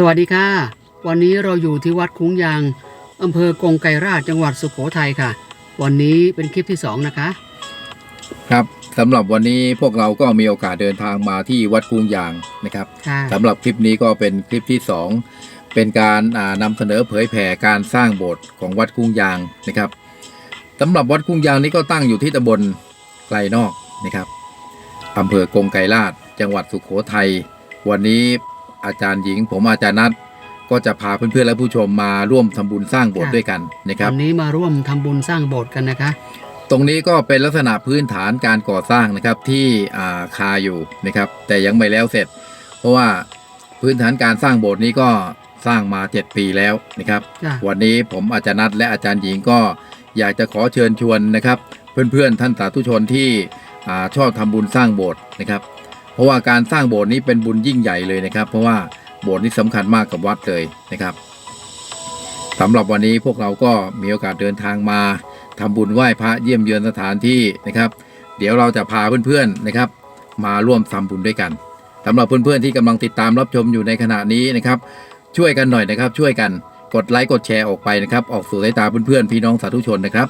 สวัสดีค่ะ วันนี้เราอยู่ที่วัดคุ้งยางอำเภอกงไกรราชจังหวัดสุโขทัยค่ะ วันนี้เป็นคลิปที่สองนะคะ ครับสำหรับวันนี้พวกเราก็มีโอกาสเดินทางมาที่วัดกรุงยางนะครับค่ะสำหรับคลิปนี้ก็เป็นคลิปที่สองเป็นการอ่านำเสนอเผยแผ่การสร้างโบสถ์ของวัดกรุงยางนะครับสำหรับวัดกรุงยางนี้ก็ตั้งอยู่ที่ตำบลไกลนอกนะครับอำเภอกงไกรลาชจังหวัดสุโขทัยวันนี้ อาจารย์หญิง ผมอาจารย์นัทก็จะพาเพื่อนๆและผู้ชมมาร่วมทำบุญสร้างโบสถ์ด้วยกันนะครับวันนี้มาร่วมทำบุญสร้างโบสถ์กันนะคะ ตรงนี้ก็เป็นลักษณะพื้นฐานการก่อสร้างนะครับที่อ่าคาอยู่นะครับแต่ยังไม่แล้วเสร็จ เพราะว่าพื้นฐานการสร้างโบสถ์นี้ก็สร้างมา 7 ปีแล้วนะครับจ้ะวันนี้ผมอาจารย์นัทและอาจารย์หญิงก็อยากจะขอเชิญชวนนะครับ เพื่อนๆท่านสาธุชนที่อ่าชอบทำบุญสร้างโบสถ์นะครับเพ ราะว่าการสร้างโบสถ์นี้เป็นบุญยิ่งใหญ่เลยนะครับ เพราะว่าโบสถ์นี้สำคัญมากกับวัดเลยนะครับสำหรับวันนี้พวกเราก็มีโอกาสเดินทางมาทำบุญไหว้พระเยี่ยมเยือนสถานที่นะครับ เดี๋ยวเราจะพาเพื่อนๆนะครับ มาร่วมทำบุญด้วยกันสำหรับเพื่อนๆที่กำลังติดตามรับชมอยู่ในขณะนี้นะครับ ช่วยกันหน่อยนะครับ ช่วยกันกดไลค์กดแชร์ออกไปนะครับ ออกสู่สายตาเพื่อนๆพี่น้องสาธุชนนะครับ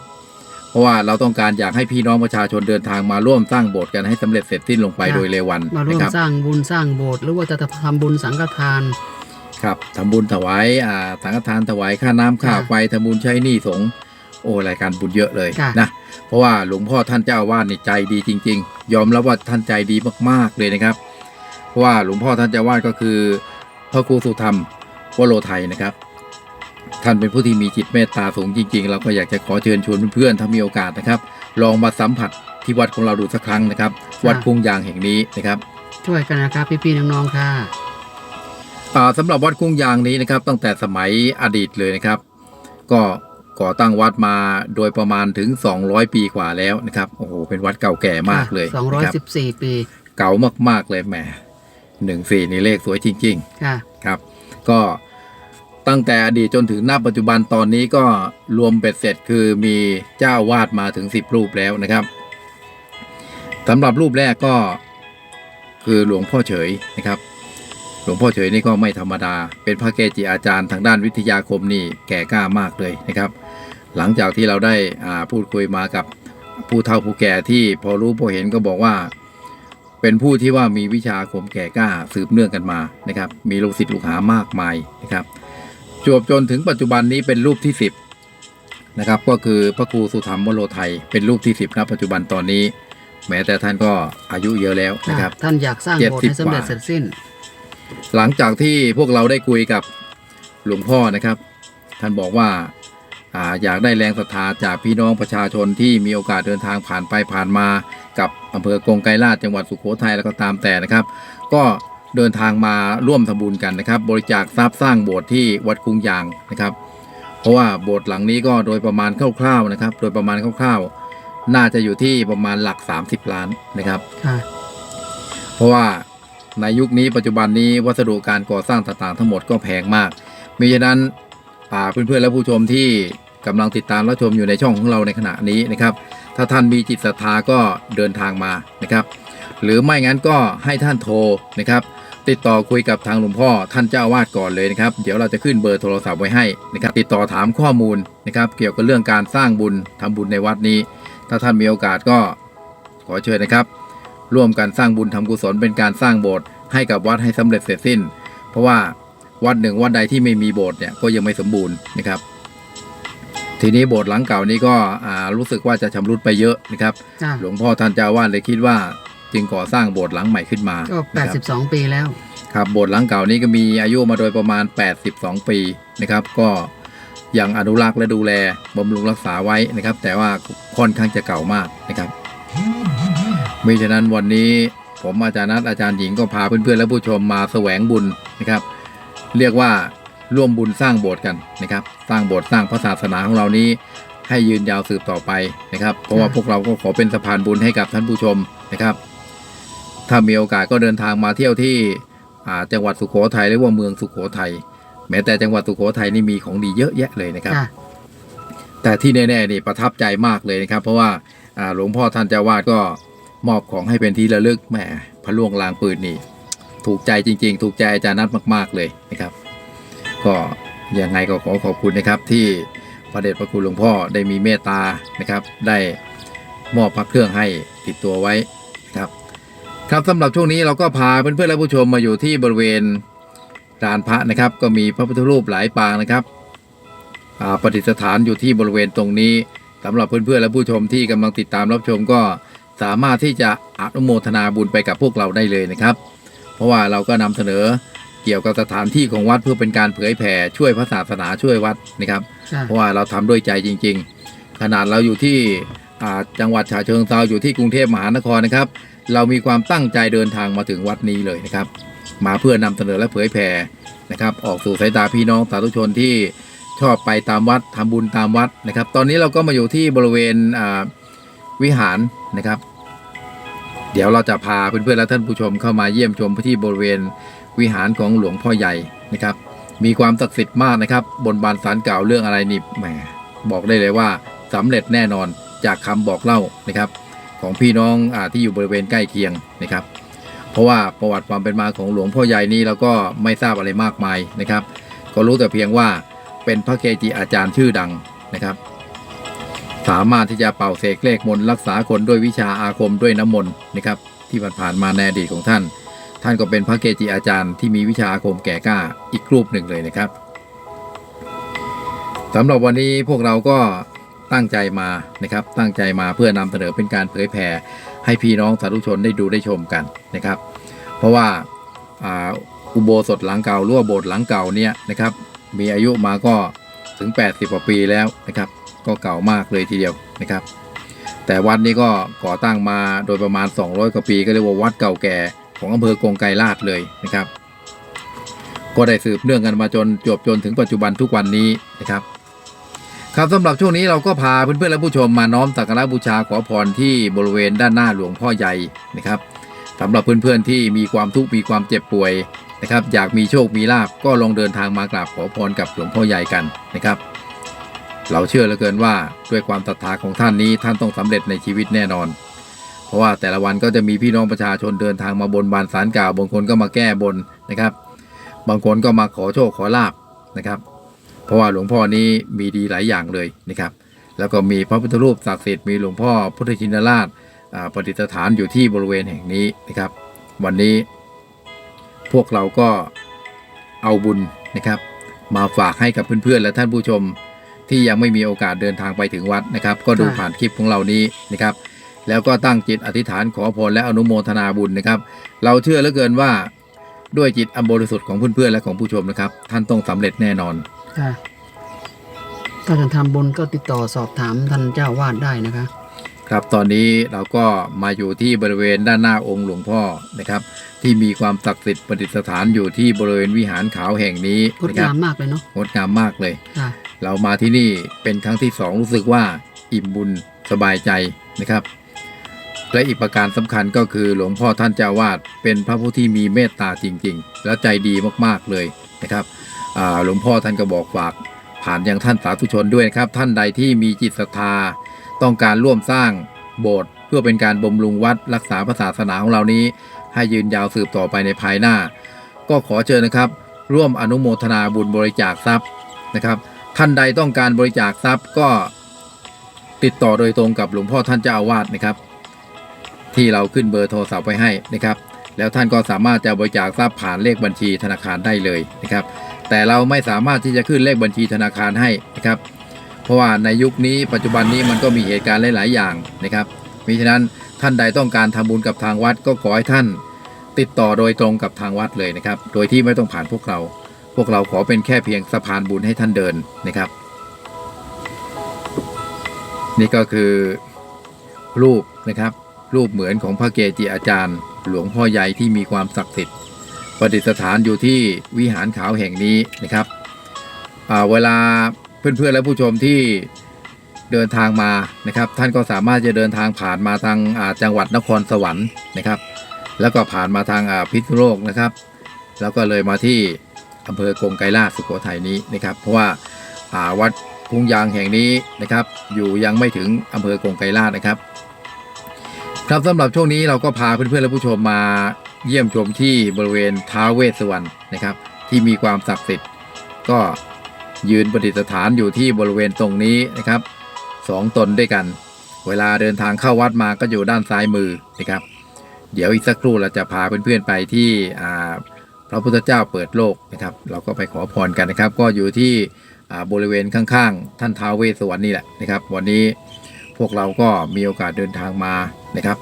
เพราะว่าเราต้องการอยากให้พี่น้องประชาชนเดินทางมาร่วมสร้างโบสถ์กันให้สำเร็จเสร็จสิ้นลงไปโดยเร็ววันมาร่วนะมครับสร้างบุญสร้างโบสถ์หรือว่าจะทำบุญสังฆทานครับทำบุญถวายอ่าสังฆทานถวายค่าน้ำค่าค่ะไฟทำบุญใช้หนี้สงฆ์โอ้รายการบุญเยอะเลยค่ะนะเพราะว่าหลวงพ่อท่านเจ้าอาวาสนี่ใจดีจริง ๆ ยอมรับว่าท่านใจดีมากๆเลยนะครับ เพราะว่าหลวงพ่อท่านเจ้าอาวาสก็คือพระครูสุธรรมวโรไทยนะครับ ท่านเป็นผู้ที่มีจิตเมตตาสูงจริง ๆ เราก็อยากจะขอเชิญชวนเพื่อนๆถ้ามีโอกาสนะครับ ลองมาสัมผัสที่วัดของเราดูสักครั้งนะครับ วัดคุ้งยางแห่งนี้นะครับช่วยกันนะครับพี่ๆน้องๆค่ะอ่าสำหรับวัดคุ้งยางนี้นะครับ ตั้งแต่สมัยอดีตเลยนะครับ ก็ก่อตั้งวัดมาโดยประมาณถึง 200 ปีกว่าแล้วนะครับโอ้โหเป็นวัดเก่าแก่มากเลยสองร้อยนะครับสิบสี่ปี เก่ามากๆเลยแหมหนึ่งสี่นี่เลขสวยจริงค่ะๆครับ ก็ ตั้งแต่อดีตจนถึงณปัจจุบันตอนนี้ก็รวมเบ็ดเสร็จคือมีเจ้าวาดมาถึง 10 รูปแล้วนะครับสำหรับรูปแรกก็คือหลวงพ่อเฉยนะครับ หลวงพ่อเฉยนี่ก็ไม่ธรรมดา เป็นพระเกจิอาจารย์ทางด้านวิทยาคมนี่แก่กล้ามากเลยนะครับ หลังจากที่เราได้พูดคุยมากับผู้เฒ่าผู้แก่ที่พอรู้พอเห็นก็บอกว่า เป็นผู้ที่ว่ามีวิชาอาคมแก่กล้าสืบเนื่องกันมานะครับ มีลูกศิษย์ลูกหามากมายนะครับ จวบจนถึงปัจจุบันนี้เป็นรูปที่ 10นะครับก็คือพระครูสุธรรมวโรไทยเป็นรูปที่ 10นะปัจจุบันตอนนี้ แม้แต่ท่านก็อายุเยอะแล้วนะครับ ท่านอยากสร้างโบสถ์ให้สำเร็จเสร็จสิ้น หลังจากที่พวกเราได้คุยกับหลวงพ่อนะครับ ท่านบอกว่าอาอยากได้แรงศรัทธาจากพี่น้องประชาชนที่มีโอกาสเดินทางผ่านไปผ่านมา กับอำเภอกงไกรลาชจังหวัดสุโขทัยแล้วก็ตามแต่นะครับ ก็ เดินทางมาร่วมทำบุญกันนะครับ บริจาคทรัพย์สร้างโบสถ์ที่วัดคุ้งยางนะครับ เพราะว่าโบสถ์หลังนี้ก็โดยประมาณคร่าวๆนะครับ โดยประมาณคร่าวๆ น่าจะอยู่ที่ประมาณหลัก 30 ล้านนะครับค่ะเพราะว่าในยุคนี้ปัจจุบันนี้วัสดุการก่อสร้างต่างๆ ทั้งหมดก็แพงมากมิฉะนั้นอ่าเพื่อนๆและผู้ชมที่กำลังติดตามรับชมอยู่ในช่องของเราในขณะนี้นะครับ ถ้าท่านมีจิตศรัทธาก็เดินทางมานะครับ หรือไม่งั้นก็ให้ท่านโทรนะครับ ติดต่อคุยกับทางหลวงพ่อท่านเจ้าอาวาสก่อนเลยนะครับ เดี๋ยวเราจะขึ้นเบอร์โทรศัพท์ไว้ให้นะครับ ติดต่อถามข้อมูลนะครับ เกี่ยวกับเรื่องการสร้างบุญทำบุญในวัดนี้ ถ้าท่านมีโอกาสก็ขอเชิญนะครับ ร่วมกันสร้างบุญทำกุศลเป็นการสร้างโบสถ์ให้กับวัดให้สำเร็จเสร็จสิ้น เพราะว่าวัดหนึ่งวัดใดที่ไม่มีโบสถ์เนี่ยก็ยังไม่สมบูรณ์นะครับ ทีนี้โบสถ์หลังเก่านี้ก็อ่ารู้สึกว่าจะชำรุดไปเยอะนะครับค่ะหลวงพ่อท่านเจ้าอาวาสเลยคิดว่า จึงก่อสร้างโบสถ์หลังใหม่ขึ้นมาก็แปนะดครับสิบสองปีแล้ว ครับโบสถ์หลังเก่านี้ก็มีอายุมาโดยประมาณ 82 ปีนะครับ ก็ยังอนุรักษ์และดูแลบำรุงรักษาไว้นะครับ แต่ว่าค่อนข้างจะเก่ามากนะครับมิฉะนั้นวันนี้ผมอาจารย์นัทอาจารย์หญิงก็พาเพื่อนๆและผู้ชมมาแสวงบุญนะครับ เรียกว่าร่วมบุญสร้างโบสถ์กันนะครับ สร้างโบสถ์สร้างพระศาสนาของเรานี้ ให้ยืนยาวสืบต่อไปนะครับ เพราะว่าค่ะพวกเราก็ขอเป็นสะพานบุญให้กับท่านผู้ชมนะครับ ถ้ามีโอกาสก็เดินทางมาเที่ยวที่อ่าจังหวัดสุโขทัยหรือว่าเมืองสุโขทัยแม้แต่จังหวัดสุโขทัยนี่มีของดีเยอะแยะเลยนะครับค่ะแต่ที่แน่ๆนี่ประทับใจมากเลยนะครับ เพราะว่าอ่าหลวงพ่อท่านเจ้าวาดก็มอบของให้เป็นที่ระลึกแหมพระล่วงลางปืนนี่ ถูกใจจริง ๆ ถูกใจอาจารย์นัทมาก ๆเลยนะครับ ก็ยังไงก็ขอขอบคุณนะครับที่พระเดชพระคุณหลวงพ่อได้มีเมตตานะครับ ได้มอบพระเครื่องให้ติดตัวไว้นะ ครับครับสำหรับช่วงนี้เราก็พาเพื่อนๆและผู้ชมมาอยู่ที่บริเวณลานพระนะครับ ก็มีพระพุทธรูปหลายปางนะครับอ่าประดิษฐานอยู่ที่บริเวณตรงนี้สำหรับเพื่อนๆและผู้ชมที่กำลังติดตามรับชมก็สามารถที่จะอนุโมทนาบุญไปกับพวกเราได้เลยนะครับ เพราะว่าเราก็นำเสนอเกี่ยวกับสถานที่ของวัดเพื่อเป็นการเผยแผ่ช่วยพระศาสนาช่วยวัดนะครับค่ะเพราะว่าเราทำด้วยใจจริง ๆ ขนาดเราอยู่ที่อ่าจังหวัดฉะเชิงเทราอยู่ที่กรุงเทพมหานครนะครับ เรามีความตั้งใจเดินทางมาถึงวัดนี้เลยนะครับ มาเพื่อนำเสนอและเผยแผ่นะครับ ออกสู่สายตาพี่น้องสาธุชนที่ชอบไปตามวัดทำบุญตามวัดนะครับ ตอนนี้เราก็มาอยู่ที่บริเวณวิหารนะครับ เดี๋ยวเราจะพาเพื่อนๆและท่านผู้ชมเข้ามาเยี่ยมชมที่บริเวณวิหารของหลวงพ่อใหญ่นะครับ มีความศักดิ์สิทธิ์มากนะครับ บนบานสารกล่าวเรื่องอะไรนี่แหมบอกได้เลยว่าสำเร็จแน่นอนจากคำบอกเล่านะครับ ของพี่น้องอที่อยู่บริเวณใกล้เคียงนะครับ เพราะว่าประวัติความเป็นมาของหลวงพ่อใหญ่นี้เราก็ไม่ทราบอะไรมากมายนะครับ ก็รู้แต่เพียงว่าเป็นพระเกจิอาจารย์ชื่อดังนะครับ สามารถที่จะเป่าเสกเลขมนต์รักษาคนด้วยวิชาอาคมด้วยน้ำมนต์นะครับที่ผ่านมาในอดีตของท่าน ท่านก็เป็นพระเกจิอาจารย์ที่มีวิชาอาคมแก่กล้าอีกรูปหนึ่งเลยนะครับสำหรับวันนี้พวกเราก็ ตั้งใจมานะครับ ตั้งใจมาเพื่อนำเสนอเป็นการเผยแผ่ให้พี่น้องสาธุชนได้ดูได้ชมกันนะครับ เพราะว่าอุโบสถหลังเก่ารือว่าโบสถ์หลังเก่าเนี่ยนะครับ มีอายุมาก็ถึง 80กว่าปีแล้วนะครับ ก็เก่ามากเลยทีเดียวนะครับ แต่วัดนี้ก็ก่อตั้งมาโดยประมาณ 200 กว่าปี ก็เรียกว่าวัดเก่าแก่ของอำเภอกงไกรลาดเลยนะครับ ก็ได้สืบเนื่องกันมาจนจบจนถึงปัจจุบันทุกวันนี้นะครับ ครับสำหรับช่วงนี้เราก็พาเพื่อนๆและผู้ชมมาน้อมสักการะบูชาขอพรที่บริเวณด้านหน้าหลวงพ่อใหญ่นะครับสำหรับเพื่อนๆที่มีความทุกข์มีความเจ็บป่วยนะครับ อยากมีโชคมีลาบก็ลองเดินทางมากราบขอพรกับหลวงพ่อใหญ่กันนะครับ เราเชื่อเหลือเกินว่าด้วยความศรัทธาของท่านนี้ท่านต้องสำเร็จในชีวิตแน่นอน เพราะว่าแต่ละวันก็จะมีพี่น้องประชาชนเดินทางมาบนบานสารกล่าวบางคนก็มาแก้บนนะครับ บางคนก็มาขอโชคขอลาบนะครับ เพราะว่าหลวงพ่อนี้มีดีหลายอย่างเลยนะครับ แล้วก็มีพระพุทธรูปศักดิ์สิทธิ์มีหลวงพ่อพุทธชินราชประดิษฐานอยู่ที่บริเวณแห่งนี้นะครับ วันนี้พวกเราก็เอาบุญนะครับ มาฝากให้กับเพื่อนๆ และท่านผู้ชมที่ยังไม่มีโอกาสเดินทางไปถึงวัดนะครับ ก็ดูผ่านคลิปของเรานี้นะครับ แล้วก็ตั้งจิตอธิษฐานขอพรและอนุโมทนาบุญนะครับ เราเชื่อเหลือเกินว่าด้วยจิตอันบริสุทธิ์ของเพื่อนๆและของผู้ชมนะครับ ท่านต้องสำเร็จแน่นอน ค่ะ ถ้าจะทำบุญก็ติดต่อสอบถามท่านเจ้าวาดได้นะคะ ครับตอนนี้เราก็มาอยู่ที่บริเวณด้านหน้าองค์หลวงพ่อนะครับ ที่มีความศักดิ์สิทธิ์ประดิษฐานอยู่ที่บริเวณวิหารขาวแห่งนี้งดนะครับงามมากเลยเนาะงดงามมากเลย ค่ะ เรามาที่นี่เป็นครั้งที่สองรู้สึกว่าอิ่มบุญสบายใจนะครับ และอีกประการสำคัญก็คือหลวงพ่อท่านเจ้าวาดเป็นพระผู้ที่มีเมตตาจริงๆ และใจดีมากๆเลย นะครับหลวงพ่อท่านก็บอกฝากผ่านยังท่านสาธุชนด้วยนะครับ ท่านใดที่มีจิตศรัทธา ต้องการร่วมสร้างโบสถ์เพื่อเป็นการบำรุงวัดรักษาพระศาสนาของเรานี้ ให้ยืนยาวสืบต่อไปในภายหน้า ก็ขอเชิญนะครับ ร่วมอนุโมทนาบุญบริจาคทรัพย์นะครับ ท่านใดต้องการบริจาคทรัพย์ก็ติดต่อโดยตรงกับหลวงพ่อท่านเจ้าอาวาสนะครับ ที่เราขึ้นเบอร์โทรศัพท์ไว้ให้นะครับ แล้วท่านก็สามารถจะบริจาคทรัพย์ผ่านเลขบัญชีธนาคารได้เลยนะครับ แต่เราไม่สามารถที่จะขึ้นเลขบัญชีธนาคารให้นะครับ เพราะว่าในยุคนี้ปัจจุบันนี้มันก็มีเหตุการณ์หลาย ๆ อย่างนะครับมิฉะนั้นท่านใดต้องการทำบุญกับทางวัดก็ขอให้ท่าน ติดต่อโดยตรงกับทางวัดเลยนะครับ โดยที่ไม่ต้องผ่านพวกเรา พวกเราขอเป็นแค่เพียงสะพานบุญให้ท่านเดินนะครับ นี่ก็คือรูปนะครับ รูปเหมือนของพระเกจิอาจารย์ หลวงพ่อใหญ่ที่มีความศักดิ์สิทธิ์ประดิษฐานอยู่ที่วิหารขาวแห่งนี้นะครับเวลาเพื่อนๆและผู้ชมที่เดินทางมานะครับ ท่านก็สามารถจะเดินทางผ่านมาทางจังหวัดนครสวรรค์นะครับ แล้วก็ผ่านมาทางพิษณุโลกนะครับ แล้วก็เลยมาที่อำเภอกงไกรลาสุโขทัยนี้นะครับ เพราะว่าาวัดคุ้งยางแห่งนี้นะครับ อยู่ยังไม่ถึงอำเภอกงไกรลาชนะครับ ครับสำหรับช่วงนี้เราก็พาเพื่อนๆและผู้ชมมาเยี่ยมชมที่บริเวณท้าวเวสสวรรณนะครับ ที่มีความศักดิ์สิทธิ์ก็ยืนประดิษฐานอยู่ที่บริเวณตรงนี้นะครับสองตนด้วยกัน เวลาเดินทางเข้าวัดมาก็อยู่ด้านซ้ายมือนะครับ เดี๋ยวอีกสักครู่เราจะพาเพื่อนๆไปที่พระพุทธเจ้าเปิดโลกนะครับ เราก็ไปขอพรกันนะครับ ก็อยู่ที่บริเวณข้างๆ ท่านท้าวเวสสวรรค์นี่แหละนะครับ วันนี้พวกเราก็มีโอกาสเดินทางมา นะครับ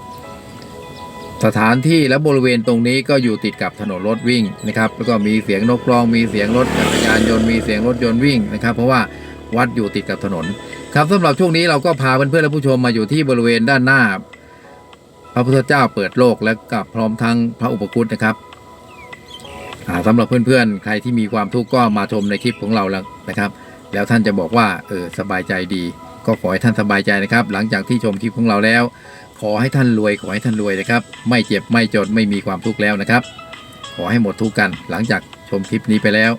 สถานที่และบริเวณตรงนี้ก็อยู่ติดกับถนนรถวิ่งนะครับ แล้วก็มีเสียงนกร้อง มีเสียงรถจักรยานยนต์มีเสียงรถยนต์วิ่งนะครับ เพราะว่าวัดอยู่ติดกับถนน ครับสำหรับช่วงนี้เราก็พาเพื่อนๆและผู้ชมมาอยู่ที่บริเวณด้านหน้า พระพุทธเจ้าเปิดโลกและกับพร้อมทั้งพระอุปคุตนะครับอ่าสำหรับเพื่อนๆ ใครที่มีความทุกข์ก็มาชมในคลิปของเราแล้วนะครับ แล้วท่านจะบอกว่าเออสบายใจดี ก็ขอให้ท่านสบายใจนะครับ หลังจากที่ชมคลิปของเราแล้ว ขอให้ท่านรวยขอให้ท่านรวยนะครับ ไม่เจ็บไม่จนไม่มีความทุกข์แล้วนะครับ ขอให้หมดทุกข์กันหลังจากชมคลิปนี้ไปแล้ว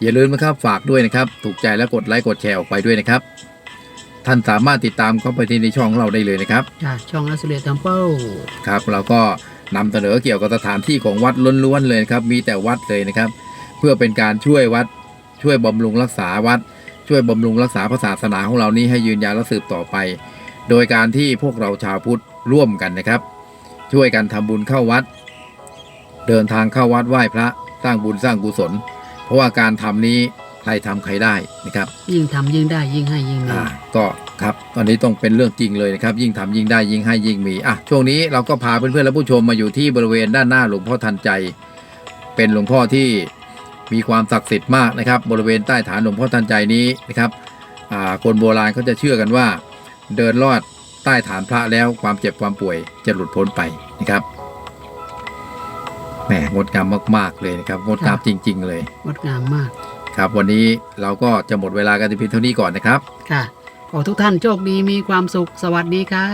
อย่าลืมนะครับฝากด้วยนะครับ ถูกใจแล้วกดไลค์กดแชร์ออกไปด้วยนะครับ ท่านสามารถติดตามเข้าไปที่ในช่องของเราได้เลยนะครับจ้ะช่องอัสเลตัมเปิลครับเราก็นำเสนอเกี่ยวกับสถานที่ของวัดล้วนๆเลยนะครับมีแต่วัดเลยนะครับ เพื่อเป็นการช่วยวัด ช่วยบำรุงรักษาวัด ช่วยบำรุงรักษาพระศาสนาของเรานี้ให้ยืนยาวและสืบต่อไป โดยการที่พวกเราชาวพุทธร่วมกันนะครับ ช่วยกันทำบุญเข้าวัด เดินทางเข้าวัดไหว้พระสร้างบุญสร้างกุศล เพราะว่าการทำนี้ใครทำใครได้นะครับ ยิ่งทำยิ่งได้ยิ่งให้ยิ่งมีอ่าก็ครับตอนนี้ต้องเป็นเรื่องจริงเลยนะครับ ยิ่งทำยิ่งได้ยิ่งให้ยิ่งมีอะช่วงนี้เราก็พาเพื่อนๆและผู้ชมมาอยู่ที่บริเวณด้านหน้าหลวงพ่อทันใจ เป็นหลวงพ่อที่มีความศักดิ์สิทธิ์มากนะครับ บริเวณใต้ฐานหลวงพ่อทันใจนี้นะครับอ่าคนโบราณเขาจะเชื่อกันว่า เดินลอดใต้ฐานพระแล้วความเจ็บความป่วยจะหลุดพ้นไปนะครับแหมงดงามมาก ๆ เลยนะครับงดงามจริง ๆ เลยงดงามมาก ครับ วันนี้เราก็จะหมดเวลากันแต่เพียงเท่านี้ก่อนนะครับ ค่ะ ขอทุกท่านโชคดีมีความสุขสวัสดีค่ะ